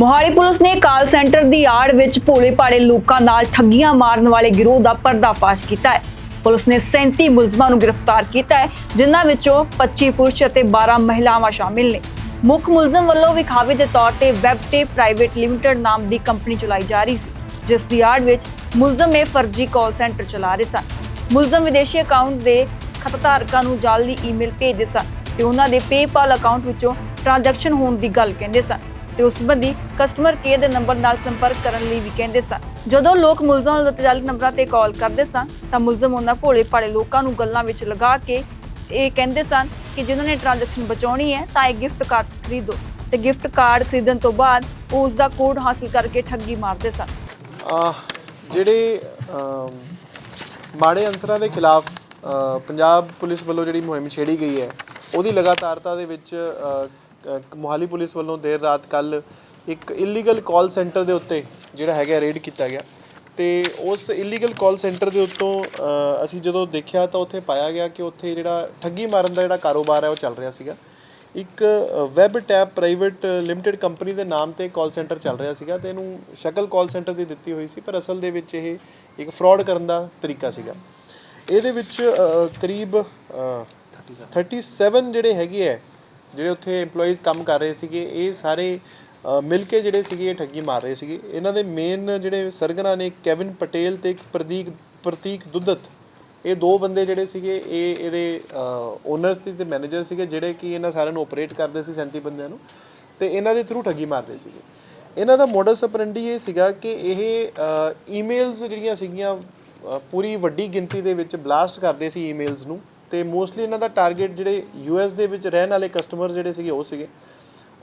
Mohali police ਨੇ call centre ਦੀ ਆੜ ਵਿੱਚ ਭੋਲੇ ਭਾਲੇ ਲੋਕਾਂ ਨਾਲ ਠੱਗੀਆਂ ਮਾਰਨ ਵਾਲੇ ਗਿਰੋਹ ਦਾ ਪਰਦਾਫਾਸ਼ ਕੀਤਾ ਹੈ। ਪੁਲਿਸ ਨੇ 37 ਮੁਲਜ਼ਮਾਂ ਨੂੰ ਗ੍ਰਿਫਤਾਰ ਕੀਤਾ ਹੈ, ਜਿਨ੍ਹਾਂ ਵਿੱਚੋਂ 25 ਪੁਰਸ਼ ਅਤੇ 12 ਮਹਿਲਾਵਾਂ ਸ਼ਾਮਿਲ ਨੇ। ਮੁੱਖ ਮੁਲਜ਼ਮ ਵੱਲੋਂ ਵਿਖਾਵੇ ਦੇ ਤੌਰ ਤੇ ਵੈਬਟੇ ਪ੍ਰਾਈਵੇਟ ਲਿਮਟਿਡ ਨਾਮ ਦੀ ਕੰਪਨੀ ਚਲਾਈ ਜਾ ਰਹੀ ਸੀ, ਜਿਸ ਦੀ ਆੜ ਵਿੱਚ ਮੁਲਜ਼ਮ ਇਹ ਫਰਜ਼ੀ ਕਾਲ ਸੈਂਟਰ ਚਲਾ ਰਹੇ ਸਨ। ਮੁਲਜ਼ਮ ਵਿਦੇਸ਼ੀ ਅਕਾਊਂਟ ਦੇ ਖਤਧਾਰਕਾਂ ਨੂੰ ਜਾਲੀ ਈਮੇਲ ਭੇਜਦੇ ਸਨ ਤੇ ਉਹਨਾਂ ਦੇ ਪੇਪਾਲ ਅਕਾਊਂਟ ਵਿੱਚੋਂ ਟ੍ਰਾਂਜੈਕਸ਼ਨ ਹੋਣ ਦੀ ਗੱਲ ਕਹਿੰਦੇ ਸਨ। ਤੇ ਉਸ ਸੰਬੰਧੀ ਕਸਟਮਰ ਕੇਅਰ ਦੇ ਨੰਬਰ ਨਾਲ ਸੰਪਰਕ ਕਰਨ ਲਈ ਵੀ ਕਹਿੰਦੇ ਸਨ। ਜਦੋਂ ਲੋਕ ਮੁਲਜ਼ਮਾਂ ਨੂੰ ਦਿੱਤੇ ਨੰਬਰਾਂ ਤੇ ਕਾਲ ਕਰਦੇ ਸਨ, ਤਾਂ ਮੁਲਜ਼ਮ ਉਹਨਾਂ ਭੋਲੇ ਭਾਲੇ ਲੋਕਾਂ ਨੂੰ ਗੱਲਾਂ ਵਿੱਚ ਲਗਾ ਕੇ ਇਹ ਕਹਿੰਦੇ ਸਨ ਕਿ ਜਿਨ੍ਹਾਂ ਨੇ ਟ੍ਰਾਂਜੈਕਸ਼ਨ ਬਚਾਉਣੀ ਹੈ, ਤਾਂ ਇਹ ਗਿਫਟ ਕਾਰਡ ਖਰੀਦੋ ਤੇ ਗਿਫਟ ਕਾਰਡ ਖਰੀਦਣ ਤੋਂ ਬਾਅਦ ਉਹ ਉਸ ਦਾ ਕੋਡ ਹਾਸਲ ਕਰਕੇ ਠੱਗੀ ਮਾਰਦੇ ਸਨ। ਜਿਹੜੇ ਮਾੜੇ ਅੰਸਰਾਂ ਦੇ ਖਿਲਾਫ ਪੰਜਾਬ ਪੁਲਿਸ ਵੱਲੋਂ ਜਿਹੜੀ ਮੁਹਿੰਮ ਛੇੜੀ ਗਈ ਹੈ, ਉਹਦੀ ਲਗਾਤਾਰਤਾ ਦੇ ਵਿੱਚ ਮੋਹਾਲੀ ਪੁਲਿਸ ਵੱਲੋਂ ਦੇਰ ਰਾਤ ਕੱਲ ਇੱਕ ਇਲੀਗਲ ਕਾਲ ਸੈਂਟਰ ਦੇ ਉੱਤੇ ਜਿਹੜਾ ਹੈਗਾ ਰੇਡ ਕੀਤਾ ਗਿਆ। ਤੇ ਉਸ ਇਲੀਗਲ ਕਾਲ ਸੈਂਟਰ ਦੇ ਉੱਤੋਂ ਅਸੀਂ ਜਦੋਂ ਦੇਖਿਆ ਤਾਂ ਉੱਥੇ ਪਾਇਆ ਗਿਆ ਕਿ ਉੱਥੇ ਜਿਹੜਾ ਠੱਗੀ ਮਾਰਨ ਦਾ ਜਿਹੜਾ ਕਾਰੋਬਾਰ ਹੈ ਉਹ ਚੱਲ ਰਿਹਾ ਸੀਗਾ। ਇੱਕ web tap private limited company ਦੇ ਨਾਮ ਤੇ ਕਾਲ ਸੈਂਟਰ ਚੱਲ ਰਿਹਾ ਸੀਗਾ ਤੇ ਇਹਨੂੰ ਸ਼ਕਲ ਕਾਲ ਸੈਂਟਰ ਦੀ ਦਿੱਤੀ ਹੋਈ ਸੀ ਪਰ ਅਸਲ ਦੇ ਵਿੱਚ ਇਹ ਇੱਕ ਫਰਾਡ ਕਰਨ ਦਾ ਤਰੀਕਾ ਸੀਗਾ। ਇਹਦੇ ਵਿੱਚ ਕਰੀਬ ਅ, 37 ਜਿਹੜੇ ਹੈਗੇ ਹੈ ਜਿਹੜੇ ਉੱਥੇ EMPLOYEES ਕੰਮ ਕਰ ਰਹੇ ਸੀਗੇ, ਇਹ ਸਾਰੇ ਮਿਲ ਕੇ ਜਿਹੜੇ ਸੀਗੇ, ਇਹ ਠੱਗੀ ਮਾਰ ਰਹੇ ਸੀਗੇ। ਇਹਨਾਂ ਦੇ ਮੇਨ ਜਿਹੜੇ ਸਰਗਨਾ ਨੇ ਕੈਵਿਨ ਪਟੇਲ ਤੇ ਇੱਕ ਪ੍ਰਦੀਕ, ਪ੍ਰਤੀਕ ਦੁੱਧਤ, ਇਹ ਦੋ ਬੰਦੇ ਜਿਹੜੇ ਸੀਗੇ, ਇਹ ਇਹਦੇ ਓਨਰਸ ਤੇ ਤੇ ਮੈਨੇਜਰ ਸੀਗੇ, ਜਿਹੜੇ ਕਿ ਇਹਨਾਂ ਸਾਰਿਆਂ ਨੂੰ ਆਪਰੇਟ ਕਰਦੇ ਸੀ 37 ਬੰਦਿਆਂ ਨੂੰ, ਤੇ ਇਹਨਾਂ ਦੇ ਥਰੂ ਠੱਗੀ ਮਾਰਦੇ ਸੀਗੇ। ਇਹਨਾਂ ਦਾ ਮੋਡਸ ਆਪਰੈਂਡੀ ਇਹ ਸੀਗਾ ਕਿ ਇਹ ਈਮੇਲਸ ਜਿਹੜੀਆਂ ਸੀਗੀਆਂ ਪੂਰੀ ਵੱਡੀ ਗਿਣਤੀ ਦੇ ਵਿੱਚ ਬਲਾਸਟ ਕਰਦੇ ਸੀ ਈਮੇਲਸ ਨੂੰ। ਤੇ ਮੋਸਟਲੀ ਇਹਨਾਂ ਦਾ ਟਾਰਗੇਟ ਜਿਹੜੇ ਯੂਐਸ ਦੇ ਵਿੱਚ ਰਹਿਣ ਵਾਲੇ ਕਸਟਮਰ ਜਿਹੜੇ ਸੀਗੇ, ਉਹ ਸੀਗੇ।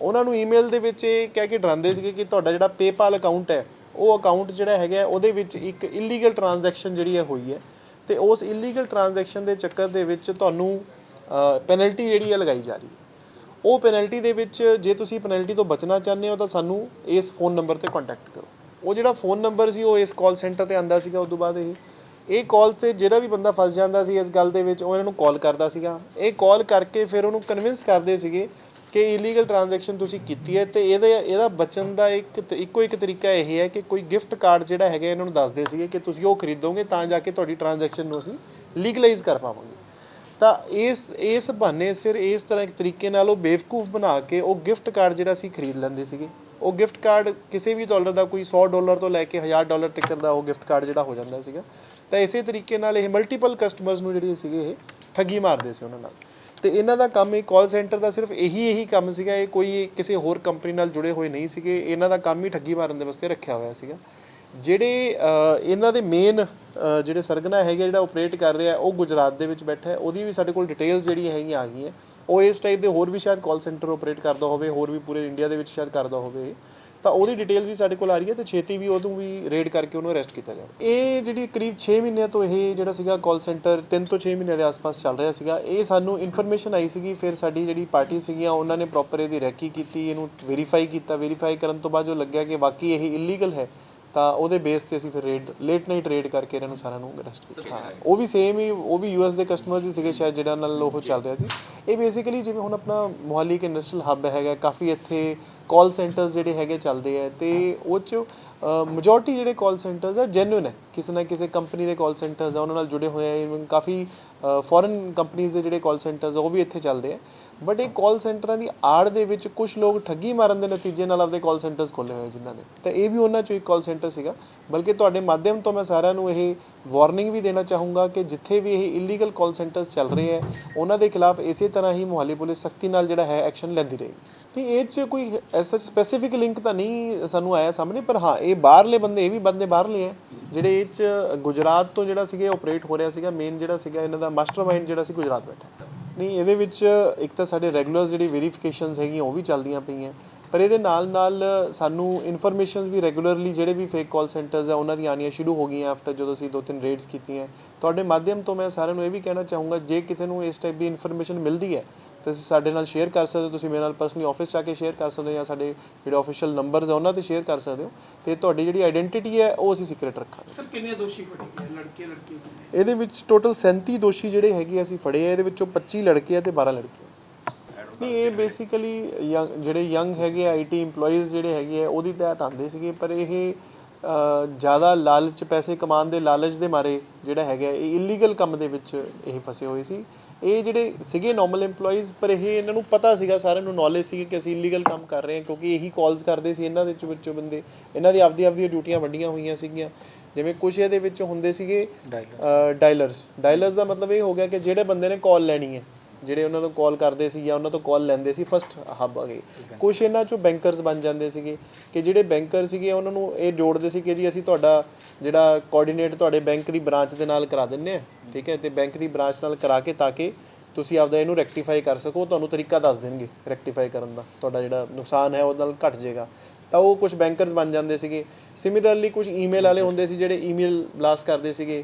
ਉਹਨਾਂ ਨੂੰ ਈਮੇਲ ਦੇ ਵਿੱਚ ਇਹ ਕਹਿ ਕੇ ਡਰਾਉਂਦੇ ਸੀਗੇ ਕਿ ਤੁਹਾਡਾ ਜਿਹੜਾ ਪੇਪਾਲ ਅਕਾਊਂਟ ਹੈ, ਉਹ ਅਕਾਊਂਟ ਜਿਹੜਾ ਹੈਗਾ, ਉਹਦੇ ਵਿੱਚ ਇੱਕ ਇਲੀਗਲ ਟ੍ਰਾਂਜੈਕਸ਼ਨ ਜਿਹੜੀ ਹੈ ਹੋਈ ਹੈ। ਤੇ ਉਸ ਇਲੀਗਲ ਟ੍ਰਾਂਜੈਕਸ਼ਨ ਦੇ ਚੱਕਰ ਦੇ ਵਿੱਚ ਤੁਹਾਨੂੰ ਪੈਨਲਟੀ ਜਿਹੜੀ ਹੈ ਲਗਾਈ ਜਾ ਰਹੀ ਹੈ। ਉਹ ਪੈਨਲਟੀ ਦੇ ਵਿੱਚ ਜੇ ਤੁਸੀਂ ਪੈਨਲਟੀ ਤੋਂ ਬਚਣਾ ਚਾਹੁੰਦੇ ਹੋ, ਤਾਂ ਸਾਨੂੰ ਇਸ ਫੋਨ ਨੰਬਰ ਤੇ ਕੰਟੈਕਟ ਕਰੋ। ਉਹ ਜਿਹੜਾ ਫੋਨ ਨੰਬਰ ਸੀ, ਉਹ ਇਸ ਕਾਲ ਸੈਂਟਰ ਤੇ ਆਂਦਾ ਸੀਗਾ ਉਸ ਤੋਂ ਬਾਅਦ ਇਹ ਇਹ ਕਾਲ ਤੇ ਜਿਹੜਾ ਵੀ ਬੰਦਾ ਫਸ ਜਾਂਦਾ ਸੀ ਇਸ ਗੱਲ ਦੇ ਵਿੱਚ, ਉਹ ਇਹਨਾਂ ਨੂੰ ਕਾਲ ਕਰਦਾ ਸੀਗਾ। ਇਹ ਕਾਲ ਕਰਕੇ ਫਿਰ ਉਹਨੂੰ ਕਨਵਿੰਸ ਕਰਦੇ ਸੀਗੇ ਕਿ ਇਲੀਗਲ ਟ੍ਰਾਂਜੈਕਸ਼ਨ ਤੁਸੀਂ ਕੀਤੀ ਹੈ ਤੇ ਇਹਦੇ, ਇਹਦਾ ਬਚਣ ਦਾ ਇੱਕ ਤ- ਇੱਕੋ ਇੱਕ ਤਰੀਕਾ ਇਹ ਹੈ ਕਿ ਕੋਈ ਗਿਫਟ ਕਾਰਡ ਜਿਹੜਾ ਹੈਗਾ ਇਹਨਾਂ ਨੂੰ ਦੱਸਦੇ ਸੀਗੇ ਕਿ ਤੁਸੀਂ ਉਹ ਖਰੀਦੋਗੇ ਤਾਂ ਜਾ ਕੇ ਤੁਹਾਡੀ ਟ੍ਰਾਂਜੈਕਸ਼ਨ ਨੂੰ ਅਸੀਂ ਲੀਗਲਾਈਜ਼ ਕਰ ਪਾਵਾਂਗੇ। ਤਾਂ ਇਸ ਇਸ ਬਹਾਨੇ ਸਿਰ ਇਸ ਤਰ੍ਹਾਂ ਇੱਕ ਤਰੀਕੇ ਨਾਲ ਉਹ ਬੇਵਕੂਫ ਬਣਾ ਕੇ ਉਹ ਗਿਫਟ ਕਾਰਡ ਜਿਹੜਾ ਸੀ ਖਰੀਦ ਲੈਂਦੇ ਸੀਗੇ। ਉਹ ਗਿਫਟ ਕਾਰਡ ਕਿਸੇ ਵੀ ਡਾਲਰ ਦਾ ਕੋਈ 100 ਡਾਲਰ ਤੋਂ ਲੈ ਕੇ 1000 ਡਾਲਰ ਤੱਕ ਦਾ ਉਹ ਗਿਫਟ ਕਾਰਡ ਜਿਹੜਾ ਹੋ ਜਾਂਦਾ ਸੀਗਾ। ਤਾਂ ਇਸੇ ਤਰੀਕੇ ਨਾਲ ਇਹ ਮਲਟੀਪਲ ਕਸਟਮਰਸ ਨੂੰ ਜਿਹੜੇ ਸੀਗੇ ਇਹ ਠੱਗੀ ਮਾਰਦੇ ਸੀ ਉਹਨਾਂ ਨਾਲ। ਤੇ ਇਹਨਾਂ ਦਾ ਕੰਮ ਇਹ ਕਾਲ ਸੈਂਟਰ ਦਾ ਸਿਰਫ ਇਹੀ ਇਹੀ ਕੰਮ ਸੀਗਾ, ਇਹ ਕੋਈ ਕਿਸੇ ਹੋਰ ਕੰਪਨੀ ਨਾਲ ਜੁੜੇ ਹੋਏ ਨਹੀਂ ਸੀਗੇ, ਇਹਨਾਂ ਦਾ ਕੰਮ ਹੀ ਠੱਗੀ ਮਾਰਨ ਦੇ ਵਾਸਤੇ ਰੱਖਿਆ ਹੋਇਆ ਸੀਗਾ। ਜਿਹੜੇ ਇਹਨਾਂ ਦੇ ਮੇਨ ਜਿਹੜੇ ਸਰਗਨਾ ਹੈਗੇ ਜਿਹੜਾ ਆਪਰੇਟ ਕਰ ਰਿਹਾ, ਉਹ ਗੁਜਰਾਤ ਦੇ ਵਿੱਚ ਬੈਠਾ ਹੈ, ਉਹਦੀ ਵੀ ਸਾਡੇ ਕੋਲ ਡਿਟੇਲਸ ਜਿਹੜੀਆਂ ਹੈਗੀਆਂ ਆ ਗਈਆਂ। ਉਹ ਇਸ ਟਾਈਪ ਦੇ ਹੋਰ ਵੀ ਸ਼ਾਇਦ ਕਾਲ ਸੈਂਟਰ ਆਪਰੇਟ ਕਰਦਾ ਹੋਵੇ, ਹੋਰ ਵੀ ਪੂਰੇ ਇੰਡੀਆ ਦੇ ਵਿੱਚ ਸ਼ਾਇਦ ਕਰਦਾ ਹੋਵੇ ਤਾਂ ਉਹਦੀ ਡਿਟੇਲ ਵੀ ਸਾਡੇ ਕੋਲ ਆ ਰਹੀ ਹੈ ਤੇ ਛੇਤੀ ਵੀ ਉਹਨੂੰ ਵੀ ਰੇਡ ਕਰਕੇ ਉਹਨੂੰ ਅਰੈਸਟ ਕੀਤਾ ਜਾਵੇ। ਇਹ ਜਿਹੜੀ ਕਰੀਬ 6 ਮਹੀਨਿਆਂ ਤੋਂ ਇਹ ਜਿਹੜਾ ਸੀਗਾ ਕਾਲ ਸੈਂਟਰ 3 ਤੋਂ 6 ਮਹੀਨਿਆਂ ਦੇ ਆਸ-ਪਾਸ ਚੱਲ ਰਿਹਾ ਸੀਗਾ, ਇਹ ਸਾਨੂੰ ਇਨਫੋਰਮੇਸ਼ਨ ਆਈ ਸੀਗੀ, ਫਿਰ ਸਾਡੀ ਜਿਹੜੀ ਪਾਰਟੀ ਸੀਗੀਆਂ, ਉਹਨਾਂ ਨੇ ਪ੍ਰੋਪਰ ਇਹਦੀ ਰੈਕੀ ਕੀਤੀ, ਇਹਨੂੰ ਵੈਰੀਫਾਈ ਕੀਤਾ। ਵੈਰੀਫਾਈ ਕਰਨ ਤੋਂ ਬਾਅਦ ਜੋ ਲੱਗਿਆ ਕਿ ਵਾਕਈ ਇਹ ਇਲੀਗਲ ਹੈ ਤਾਂ ਉਹਦੇ ਬੇਸ ਤੇ ਅਸੀਂ ਫਿਰ ਰੇਡ ਲੇਟ ਨਾਈਟ ਰੇਡ ਕਰਕੇ ਇਹਨਾਂ ਨੂੰ ਸਾਰਿਆਂ ਨੂੰ ਅਰੈਸਟ ਕੀਤਾ। ਹਾਂ ਉਹ ਵੀ ਸੇਮ ਹੀ, ਉਹ ਵੀ ਯੂਐਸ ਦੇ ਕਸਟਮਰਸ ਹੀ ਸੀਗੇ ਸ਼ਾਇਦ ਜਿਹੜਾ ਨਾਲ ਉਹ ਚੱਲ ਰਿਹਾ ਸੀ। ਇਹ ਬੇਸਿਕਲੀ ਜਿਵੇਂ ਹੁਣ ਆਪਣਾ ਮੋਹਾਲੀ ਇੱਕ ਇੰਡਸਟਰੀਅਲ ਹੱਬ ਹੈਗਾ, ਕਾਫੀ ਇੱਥੇ ਕਾਲ ਸੈਂਟਰਸ ਜਿਹੜੇ ਹੈਗੇ ਚੱਲਦੇ ਆ ਤੇ ਉਹ ਚ ਮੈਜੋਰਟੀ ਜਿਹੜੇ ਕਾਲ ਸੈਂਟਰਸ ਆ ਜੈਨੂਨ ਹੈ ਕਿਸੇ ਨਾ ਕਿਸੇ ਕੰਪਨੀ ਦੇ ਕਾਲ ਸੈਂਟਰਸ ਆ, ਉਹਨਾਂ ਨਾਲ ਜੁੜੇ ਹੋਏ ਆ ਇਵਨ ਕਾਫੀ ਫੋਰਨ ਕੰਪਨੀਆਂ ਦੇ ਜਿਹੜੇ ਕਾਲ ਸੈਂਟਰਸ ਆ, ਉਹ ਵੀ ਇੱਥੇ ਚੱਲਦੇ ਆ। ਬਟ ਇਹ ਕਾਲ ਸੈਂਟਰਾਂ ਦੀ ਆੜ ਦੇ ਵਿੱਚ ਕੁਝ ਲੋਕ ਠੱਗੀ ਮਾਰਨ ਦੇ ਨਤੀਜੇ ਨਾਲ ਆਪਦੇ ਕਾਲ ਸੈਂਟਰਸ ਖੋਲੇ ਹੋਏ ਜਿਨ੍ਹਾਂ ਨੇ। ਤਾਂ ਇਹ ਵੀ ਉਹਨਾਂ ਚੋਂ ਇੱਕ ਕਾਲ ਸੈਂਟਰ ਸੀਗਾ। ਬਲਕਿ ਤੁਹਾਡੇ ਮਾਧਿਅਮ ਤੋਂ ਮੈਂ ਸਾਰਿਆਂ ਨੂੰ ਇਹ ਵਾਰਨਿੰਗ ਵੀ ਦੇਣਾ ਚਾਹੂੰਗਾ ਕਿ ਜਿੱਥੇ ਵੀ ਇਹ ਇਲੀਗਲ ਕਾਲ ਸੈਂਟਰਸ ਚੱਲ ਰਹੇ ਹੈ ਉਹਨਾਂ ਦੇ ਖਿਲਾਫ ਇਸੇ ਤਰ੍ਹਾਂ ਹੀ ਮੁਹਾਲੀ ਪੁਲਿਸ ਸਖਤੀ ਨਾਲ ਜਿਹੜਾ ਹੈ ਐਕਸ਼ਨ ਲੈਂਦੀ ਰਹੇਗੀ। ਤੇ ਇਹ ਚ ਕੋਈ ਐਸਾ ਸਪੈਸੀਫਿਕ ਲਿੰਕ ਤਾਂ ਨਹੀਂ ਸਾਨੂੰ ਆਇਆ ਸਾਹਮਣੇ, ਪਰ ਹਾਂ, ਇਹ ਬਾਹਰਲੇ ਬੰਦੇ, ਇਹ ਵੀ ਬੰਦੇ ਬਾਹਰਲੇ ਹੈ ਜਿਹੜੇ ਇਹ ਚ ਗੁਜਰਾਤ ਤੋਂ ਜਿਹੜਾ ਸੀਗਾ ਆਪਰੇਟ ਹੋ ਰਿਹਾ ਸੀਗਾ ਮੇਨ ਜਿਹੜਾ ਸੀਗਾ ਇਹਨਾਂ ਦਾ ਮਾਸਟਰਮਾਈਂਡ ਜਿਹੜਾ ਸੀ ਗੁਜਰਾਤ ਬੈਠਾ। ਨਹੀਂ, ਇਹਦੇ ਵਿੱਚ ਇੱਕ ਤਾਂ ਸਾਡੇ ਰੈਗੂਲਰ ਜਿਹੜੀ ਵੈਰੀਫਿਕੇਸ਼ਨਸ ਹੈਗੀਆਂ, ਉਹ ਵੀ ਚੱਲਦੀਆਂ ਪਈਆਂ। ਪਰ ਇਹਦੇ ਨਾਲ ਨਾਲ ਸਾਨੂੰ ਇਨਫੋਰਮੇਸ਼ਨਸ ਵੀ ਰੈਗੂਲਰਲੀ ਜਿਹੜੇ ਵੀ ਫੇਕ ਕਾਲ ਸੈਂਟਰਸ ਆ, ਉਹਨਾਂ ਦੀਆਂ ਆਉਣੀਆਂ ਸ਼ੁਰੂ ਹੋ ਗਈਆਂ ਆਫਟਰ ਜਦੋਂ ਅਸੀਂ ਦੋ ਤਿੰਨ ਰੇਡਸ ਕੀਤੀਆਂ। ਤੁਹਾਡੇ ਮਾਧਿਅਮ ਤੋਂ ਮੈਂ ਸਾਰਿਆਂ ਨੂੰ ਇਹ ਵੀ ਕਹਿਣਾ ਚਾਹੂੰਗਾ, ਜੇ ਕਿਸੇ ਨੂੰ ਇਸ ਟਾਈਪ ਦੀ ਇਨਫੋਰਮੇਸ਼ਨ ਮਿਲਦੀ ਹੈ ਤਾਂ ਤੁਸੀਂ ਸਾਡੇ ਨਾਲ ਸ਼ੇਅਰ ਕਰ ਸਕਦੇ ਹੋ। ਤੁਸੀਂ ਮੇਰੇ ਨਾਲ ਪਰਸਨਲੀ ਆਫਿਸ ਜਾ ਕੇ ਸ਼ੇਅਰ ਕਰ ਸਕਦੇ ਹੋ ਜਾਂ ਸਾਡੇ ਜਿਹੜੇ ਆਫੀਸ਼ੀਅਲ ਨੰਬਰਸ ਆ ਉਹਨਾਂ ਤੇ ਸ਼ੇਅਰ ਕਰ ਸਕਦੇ ਹੋ। ਤੇ ਤੁਹਾਡੀ ਜਿਹੜੀ ਆਇਡੈਂਟੀਟੀ ਹੈ ਉਹ ਅਸੀਂ ਸੀਕ੍ਰੀਟ ਰੱਖਾਂਗੇ। ਸਰ ਕਿੰਨੇ ਦੋਸ਼ੀ ਫੜੇ ਗਏ ਲੜਕੇ ਲੜਕੀ ਇਹਦੇ ਵਿੱਚ ਟੋਟਲ 37 ਦੋਸ਼ੀ ਜਿਹੜੇ ਹੈਗੇ ਅਸੀਂ ਫੜੇ ਆ। ਇਹਦੇ ਵਿੱਚੋਂ 25 ਲੜਕੇ ਆ ਤੇ 12 ਲੜਕੀਆਂ। ਨਹੀਂ ਇਹ ਬੇਸਿਕਲੀ ਜਿਹੜੇ ਯੰਗ ਹੈਗੇ ਆਈਟੀ EMPLOYEES ਜਿਹੜੇ ਹੈਗੇ ਆ ਉਹਦੀ ਤਹਿਤ ਆਉਂਦੇ ਸੀਗੇ। ਪਰ ਇਹ ਜ਼ਿਆਦਾ ਲਾਲਚ ਪੈਸੇ ਕਮਾਉਣ ਦੇ ਲਾਲਚ ਦੇ ਮਾਰੇ ਜਿਹੜਾ ਹੈਗਾ ਇਹ ਇਲੀਗਲ ਕੰਮ ਦੇ ਵਿੱਚ ਇਹ ਫਸੇ ਹੋਏ ਸੀ। ਇਹ ਜਿਹੜੇ ਸੀਗੇ ਨਾਰਮਲ EMPLOYEES ਪਰ ਇਹ ਇਹਨਾਂ ਨੂੰ ਪਤਾ ਸੀਗਾ ਸਾਰਿਆਂ ਨੂੰ ਨੌਲੇਜ ਸੀ ਕਿ ਅਸੀਂ ਇਲੀਗਲ ਕੰਮ ਕਰ ਰਹੇ ਹਾਂ ਕਿਉਂਕਿ ਇਹੀ ਕਾਲਸ ਕਰਦੇ ਸੀ ਇਹਨਾਂ ਦੇ ਵਿੱਚ ਵਿੱਚੋਂ ਬੰਦੇ। ਇਹਨਾਂ ਦੀ ਆਪਦੀ ਆਪਦੀ ਡਿਊਟੀਆਂ ਵੱਡੀਆਂ ਹੋਈਆਂ ਸੀਗੀਆਂ। ਜਿਵੇਂ ਕੁਝ ਇਹਦੇ ਵਿੱਚ ਹੁੰਦੇ ਸੀਗੇ ਡਾਇਲਰਸ ਡਾਇਲਰਸ ਦਾ ਮਤਲਬ ਇਹ ਹੋ ਗਿਆ ਕਿ ਜਿਹੜੇ ਬੰਦੇ ਨੇ ਕਾਲ ਲੈਣੀ ਹੈ ਜਿਹੜੇ ਉਹਨਾਂ ਨੂੰ ਕਾਲ ਕਰਦੇ ਸੀ ਜਾਂ ਉਹਨਾਂ ਤੋਂ ਕਾਲ ਲੈਂਦੇ ਸੀ ਫਸਟ ਹੱਬ ਆ ਗਏ ਕੁਝ ਇਹਨਾਂ ਚੋਂ ਬੈਂਕਰਸ ਬਣ ਜਾਂਦੇ ਸੀਗੇ ਕਿ ਜਿਹੜੇ ਬੈਂਕਰ ਸੀਗੇ, ਉਹਨਾਂ ਨੂੰ ਇਹ ਜੋੜਦੇ ਸੀ ਕਿ ਜੀ ਅਸੀਂ ਤੁਹਾਡਾ ਜਿਹੜਾ ਕੋਆਰਡੀਨੇਟ ਤੁਹਾਡੇ ਬੈਂਕ ਦੀ ਬ੍ਰਾਂਚ ਦੇ ਨਾਲ ਕਰਾ ਦਿੰਨੇ ਆ ਠੀਕ ਹੈ? ਤੇ ਬੈਂਕ ਦੀ ਬ੍ਰਾਂਚ ਨਾਲ ਕਰਾ ਕੇ ਤਾਂ ਕਿ ਤੁਸੀਂ ਆਪਦਾ ਇਹਨੂੰ ਰੈਕਟੀਫਾਈ ਕਰ ਸਕੋ ਤੁਹਾਨੂੰ ਤਰੀਕਾ ਦੱਸ ਦੇਣਗੇ ਰੈਕਟੀਫਾਈ ਕਰਨ ਦਾ, ਤੁਹਾਡਾ ਜਿਹੜਾ ਨੁਕਸਾਨ ਹੈ ਉਹਦੇ ਨਾਲ ਘਟ ਜਾਏਗਾ। ਤਾਂ ਉਹ ਕੁਝ ਬੈਂਕਰਸ ਬਣ ਜਾਂਦੇ ਸੀਗੇ। ਸਿਮਿਲਰਲੀ ਕੁਝ ਈਮੇਲ ਵਾਲੇ ਹੁੰਦੇ ਸੀ ਜਿਹੜੇ ਈਮੇਲ ਬਲਾਸਟ ਕਰਦੇ ਸੀਗੇ।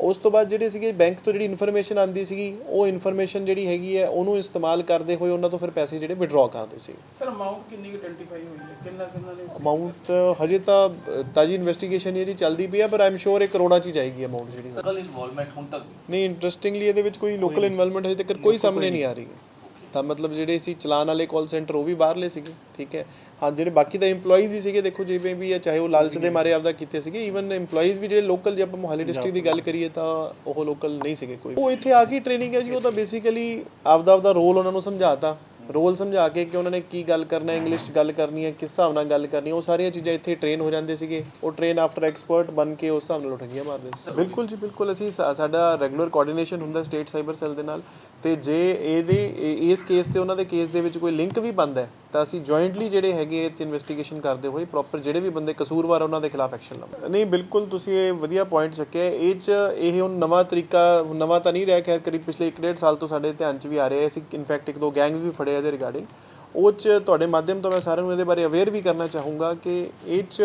ਉਸ ਤੋਂ ਬਾਅਦ ਜਿਹੜੇ ਸੀਗੇ ਬੈਂਕ ਤੋਂ ਜਿਹੜੀ ਇਨਫੋਰਮੇਸ਼ਨ ਆਂਦੀ ਸੀਗੀ ਉਹ ਇਨਫੋਰਮੇਸ਼ਨ ਜਿਹੜੀ ਹੈਗੀ ਹੈ ਉਹਨੂੰ ਇਸਤੇਮਾਲ ਕਰਦੇ ਹੋਏ ਉਹਨਾਂ ਤੋਂ ਫਿਰ ਪੈਸੇ ਜਿਹੜੇ ਵਿਡਰਾਅ ਕਰਦੇ ਸੀ। ਸਰ ਅਮਾਉਂਟ ਕਿੰਨੀ ਆਇਡੈਂਟੀਫਾਈ ਹੋਈ ਹੈ? ਕਿੰਨਾ ਕਿੰਨਾ ਨੇ ਅਮਾਉਂਟ ਹਜੇ ਤਾਂ ਤਾਜੀ ਇਨਵੈਸਟੀਗੇਸ਼ਨ ਜਿਹੜੀ ਚੱਲਦੀ ਪਈ ਆ ਪਰ ਆਮ ਸ਼ੋਰ ਇਹ ਕਰੋੜਾਂ ਚ ਹੀ ਜਾਏਗੀ ਅਮਾਉਂਟ ਜਿਹੜੀ। ਸਰਕਲ ਇਨਵੋਲਵਮੈਂਟ ਹੁਣ ਤੱਕ? ਨਹੀਂ ਇੰਟਰਸਟਿੰਗਲੀ ਇਹਦੇ ਵਿੱਚ ਕੋਈ ਲੋਕਲ ਇਨਵੋਲਵਮੈਂਟ ਹਜੇ ਤੱਕ ਕੋਈ ਸਾਹਮਣੇ ਨਹੀਂ ਆ ਰਹੀ। ਹੈ ਤਾਂ ਮਤਲਬ ਜਿਹੜੇ ਸੀ ਚਲਾਨ ਵਾਲੇ ਕਾਲ ਸੈਂਟਰ ਉਹ ਵੀ ਬਾਹਰਲੇ ਸੀਗੇ, ਠੀਕ ਹੈ। ਹਾਂ, ਜਿਹੜੇ ਬਾਕੀ ਤਾਂ EMPLOYEES ਹੀ ਸੀਗੇ, ਦੇਖੋ ਜਿਵੇਂ ਵੀ ਹੈ, ਚਾਹੇ ਉਹ ਲਾਲਚ ਦੇ ਮਾਰੇ ਆਪਦਾ ਕੀਤੇ ਸੀਗੇ ਈਵਨ EMPLOYEES ਵੀ ਜਿਹੜੇ ਲੋਕਲ ਜੇ ਆਪਾਂ ਮੋਹਾਲੀ ਡਿਸਟ੍ਰਿਕਟ ਦੀ ਗੱਲ ਕਰੀਏ ਤਾਂ ਉਹ ਲੋਕਲ ਨਹੀਂ ਸੀਗੇ ਕੋਈ। ਉਹ ਇੱਥੇ ਆ ਕੇ ਟ੍ਰੇਨਿੰਗ ਹੈ ਜੀ, ਉਹ ਤਾਂ ਬੇਸਿਕਲੀ ਆਪਦਾ ਆਪਦਾ ਰੋਲ ਉਹਨਾਂ ਨੂੰ ਸਮਝਾਤਾ। ਰੋਲ ਸਮਝਾ ਕੇ ਕਿ ਉਹਨਾਂ ਨੇ ਕੀ ਗੱਲ ਕਰਨਾ ਇੰਗਲਿਸ਼ 'ਚ ਗੱਲ ਕਰਨੀ ਹੈ, ਕਿਸ ਹਿਸਾਬ ਨਾਲ ਗੱਲ ਕਰਨੀ ਹੈ, ਉਹ ਸਾਰੀਆਂ ਚੀਜ਼ਾਂ ਇੱਥੇ ਟ੍ਰੇਨ ਹੋ ਜਾਂਦੇ ਸੀਗੇ। ਉਹ ਟ੍ਰੇਨ ਆਫਟਰ ਐਕਸਪਰਟ ਬਣ ਕੇ ਉਸ ਹਿਸਾਬ ਨਾਲ ਠੱਗੀਆਂ ਮਾਰਦੇ ਸੀ। ਬਿਲਕੁਲ ਜੀ, ਬਿਲਕੁਲ। ਅਸੀਂ ਸਾਡਾ ਰੈਗੂਲਰ ਕੋਆਰਡੀਨੇਸ਼ਨ ਹੁੰਦਾ ਸਟੇਟ ਸਾਈਬਰ ਸੈੱਲ ਦੇ ਨਾਲ। ਤੇ ਜੇ ਇਹਦੇ ਇਸ ਕੇਸ ਤੇ ਉਹਨਾਂ ਦੇ ਕੇਸ ਦੇ ਵਿੱਚ ਕੋਈ ਲਿੰਕ ਵੀ ਬਣਦਾ ਹੈ ਤਾਂ ਅਸੀਂ ਜੁਆਇੰਟਲੀ ਜਿਹੜੇ ਹੈਗੇ ਇਹ ਇਨਵੈਸਟੀਗੇਸ਼ਨ ਕਰਦੇ ਹੋਏ ਪ੍ਰੋਪਰ ਜਿਹੜੇ ਵੀ ਬੰਦੇ ਕਸੂਰਵਾਰ ਉਹਨਾਂ ਦੇ ਖਿਲਾਫ ਐਕਸ਼ਨ ਲਵਾਂਗੇ ਨਹੀਂ, ਬਿਲਕੁਲ ਤੁਸੀਂ ਇਹ ਵਧੀਆ ਪੁਆਇੰਟ ਚੱਕਿਆ। ਇਹ ਚ ਇਹ ਹੁਣ ਨਵਾਂ ਤਰੀਕਾ ਨਵਾਂ ਤਾਂ ਨਹੀਂ ਰਿਹਾ, ਖੈਰ ਕਰੀਬ ਪਿਛਲੇ 1.5 ਸਾਲ ਤੋਂ ਸਾਡੇ ਧਿਆਨ ਚ ਵੀ ਆ ਰਿਹਾ। ਅਸੀਂ ਇਨਫੈਕਟ ਇੱਕ ਦੋ ਗੈਂਗਸ ਵੀ ਫੜੇ ਆ ਇਹਦੇ ਰਿਗਾਰਡਿੰਗ ਉਹ ਚ ਤੁਹਾਡੇ ਮਾਧਿਅਮ ਤੋਂ ਮੈਂ ਸਾਰਿਆਂ ਨੂੰ ਇਹਦੇ ਬਾਰੇ ਅਵੇਅਰ ਵੀ ਕਰਨਾ ਚਾਹੂੰਗਾ ਕਿ ਇਹ ਚ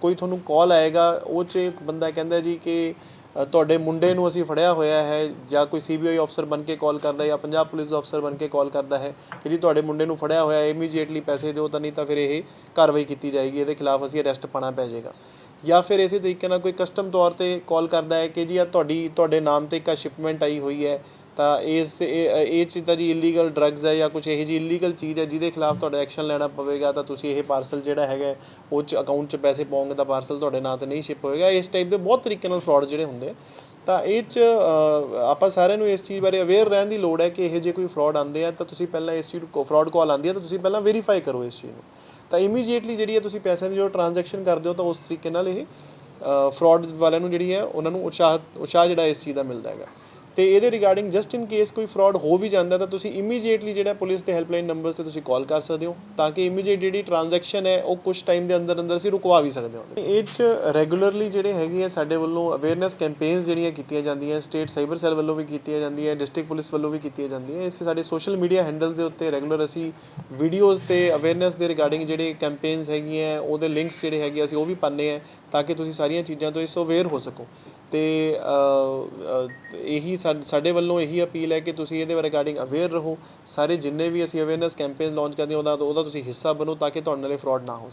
ਕੋਈ ਤੁਹਾਨੂੰ ਕਾਲ ਆਏਗਾ, ਉਹ ਚ ਇੱਕ ਬੰਦਾ ਕਹਿੰਦਾ ਜੀ ਕਿ ਤੁਹਾਡੇ ਮੁੰਡੇ ਨੂੰ ਅਸੀਂ ਫੜਿਆ ਹੋਇਆ ਹੈ ਜਾਂ ਕੋਈ ਸੀਬੀਆਈ ਅਫਸਰ ਬਣ ਕੇ ਕਾਲ ਕਰਦਾ ਜਾਂ ਪੰਜਾਬ ਪੁਲਿਸ ਦਾ ਅਫਸਰ ਬਣ ਕੇ ਕਾਲ ਕਰਦਾ ਹੈ ਕਿ ਜੀ ਤੁਹਾਡੇ ਮੁੰਡੇ ਨੂੰ ਫੜਿਆ ਹੋਇਆ ਹੈ ਇਮੀਡੀਏਟਲੀ ਪੈਸੇ ਦਿਓ ਤਾਂ ਨਹੀਂ ਤਾਂ ਫਿਰ ਇਹ ਕਾਰਵਾਈ ਕੀਤੀ ਜਾਏਗੀ, ਇਹਦੇ ਖਿਲਾਫ ਅਸੀਂ ਅਰੈਸਟ ਪਾਣਾ ਪੈ ਜਾਏਗਾ। ਜਾਂ ਫਿਰ ਇਸੇ ਤਰੀਕੇ ਨਾਲ ਕੋਈ ਕਸਟਮ ਤੌਰ ਤੇ ਕਾਲ ਕਰਦਾ ਹੈ ਕਿ ਜੀ ਆ ਤੁਹਾਡੀ, ਤੁਹਾਡੇ ਨਾਮ ਤੇ ਇੱਕ ਸ਼ਿਪਮੈਂਟ ਆਈ ਹੋਈ ਹੈ ਤਾਂ ਇਸ ਇਹ ਇਹ ਚੀਜ਼ ਤਾਂ ਜੀ ਇਲੀਗਲ ਡਰੱਗਸ ਹੈ ਜਾਂ ਕੁਛ ਇਹੋ ਜਿਹੀ ਇਲੀਗਲ ਚੀਜ਼ ਹੈ ਜਿਹਦੇ ਖਿਲਾਫ ਤੁਹਾਡਾ ਐਕਸ਼ਨ ਲੈਣਾ ਪਵੇਗਾ ਤਾਂ ਤੁਸੀਂ ਇਹ ਪਾਰਸਲ ਜਿਹੜਾ ਹੈਗਾ ਉਹ ਚ ਅਕਾਊਂਟ 'ਚ ਪੈਸੇ ਪਾਉਂਗੇ ਤਾਂ ਪਾਰਸਲ ਤੁਹਾਡੇ ਨਾਂ ਤੇ ਨਹੀਂ ਸ਼ਿਪ ਹੋਏਗਾ। ਇਸ ਟਾਈਪ ਦੇ ਬਹੁਤ ਤਰੀਕੇ ਨਾਲ ਫਰਾਡ ਜਿਹੜੇ ਹੁੰਦੇ ਤਾਂ ਇਹ ਚ ਆਪਾਂ ਸਾਰਿਆਂ ਨੂੰ ਇਸ ਚੀਜ਼ ਬਾਰੇ ਅਵੇਅਰ ਰਹਿਣ ਦੀ ਲੋੜ ਹੈ ਕਿ ਇਹ ਜੇ ਕੋਈ ਫਰਾਡ ਆਉਂਦੇ ਆ ਤਾਂ ਤੁਸੀਂ ਪਹਿਲਾਂ ਇਸ ਚੀਜ਼ ਨੂੰ ਫਰਾਡ ਕਾਲ ਆਉਂਦੀ ਹੈ ਤਾਂ ਤੁਸੀਂ ਪਹਿਲਾਂ ਵੈਰੀਫਾਈ ਕਰੋ ਇਸ ਚੀਜ਼ ਨੂੰ। ਤਾਂ ਇਮੀਡੀਏਟਲੀ ਜਿਹੜੀ ਹੈ ਤੁਸੀਂ ਪੈਸਿਆਂ ਦੀ ਜੋ ਟ੍ਰਾਂਜੈਕਸ਼ਨ ਕਰਦੇ ਹੋ ਤਾਂ ਉਸ ਤਰੀਕੇ ਨਾਲ ਇਹ ਫਰਾਡ ਵਾਲਿਆਂ ਨੂੰ ਜਿਹੜੀ ਹੈ ਉਹਨਾਂ ਨੂੰ ਉਤਸ਼ਾਹ ਉਤਸ਼ਾਹ ਜਿਹੜਾ ਇਸ ਚੀਜ਼ ਦਾ ਮਿਲਦਾ ਹੈਗਾ। ਤੇ ਇਹਦੇ ਰਿਗਾਰਡਿੰਗ ਜਸਟ ਇਨ ਕੇਸ ਕੋਈ ਫਰਾਡ ਹੋ ਵੀ ਜਾਂਦਾ ਤਾਂ ਤੁਸੀਂ ਇਮੀਡੀਏਟਲੀ ਜਿਹੜਾ ਪੁਲਿਸ ਦੇ ਹੈਲਪਲਾਈਨ ਨੰਬਰਸ ਤੇ ਤੁਸੀਂ ਕਾਲ ਕਰ ਸਕਦੇ ਹੋ ਤਾਂ ਕਿ ਇਮੀਡੀਏਟ ਜਿਹੜੀ ਟ੍ਰਾਂਜੈਕਸ਼ਨ ਹੈ ਉਹ ਕੁਝ ਟਾਈਮ ਦੇ ਅੰਦਰ ਅੰਦਰ ਅਸੀਂ ਰੁਕਵਾ ਵੀ ਸਕਦੇ ਹਾਂ। ਇਹ ਚ ਰੈਗੂਲਰਲੀ ਜਿਹੜੇ ਹੈਗੇ ਆ ਸਾਡੇ ਵੱਲੋਂ ਅਵੇਅਰਨੈਸ ਕੈਂਪੇਨਸ ਜਿਹੜੀਆਂ ਕੀਤੀਆਂ ਜਾਂਦੀਆਂ ਸਟੇਟ ਸਾਈਬਰ ਸੈੱਲ ਵੱਲੋਂ ਵੀ ਕੀਤੀਆਂ ਜਾਂਦੀਆਂ ਡਿਸਟ੍ਰਿਕਟ ਪੁਲਿਸ ਵੱਲੋਂ ਵੀ ਕੀਤੀਆਂ ਜਾਂਦੀਆਂ। ਇਸ ਸਾਡੇ ਸੋਸ਼ਲ ਮੀਡੀਆ ਹੈਂਡਲਸ ਦੇ ਉੱਤੇ ਰੈਗੂਲਰ ਅਸੀਂ ਵੀਡੀਓਜ਼ ਤੇ ਅਵੇਅਰਨੈਸ ਦੇ ਰਿਗਾਰਡਿੰਗ ਜਿਹੜੇ ਕੈਂਪੇਨਸ ਹੈਗੀਆਂ ਉਹਦੇ ਲਿੰਕਸ ਜਿਹੜੇ ਹੈਗੇ ਆ, ਅਸੀਂ ਉਹ ਵੀ ਪਾਉਂਦੇ ਆ ਤਾਂ ਕਿ ਤੁਸੀਂ ਸਾਰੀਆਂ ਚੀਜ਼ਾਂ ਤੋਂ ਇਸ ਤੋਂ ਅਵੇਅਰ ਹੋ ਸਕੋ। ਤੇ ਇਹੀ ਸਾ- ਸਾਡੇ ਵੱਲੋਂ ਇਹੀ ਅਪੀਲ ਹੈ ਕਿ ਤੁਸੀਂ ਇਹਦੇ ਰਿਗਾਰਡਿੰਗ ਅਵੇਅਰ ਰਹੋ। ਸਾਰੇ ਜਿੰਨੇ ਵੀ ਅਸੀਂ ਅਵੇਅਰਨੈਸ ਕੈਂਪੇਨ ਲਾਂਚ ਕਰਦੇ ਹਾਂ, ਉਹਦਾ ਉਹਦਾ ਤੁਸੀਂ ਹਿੱਸਾ ਬਣੋ ਤਾਂ ਕਿ ਤੁਹਾਡੇ ਨਾਲ ਫਰੋਡ ਨਾ ਹੋ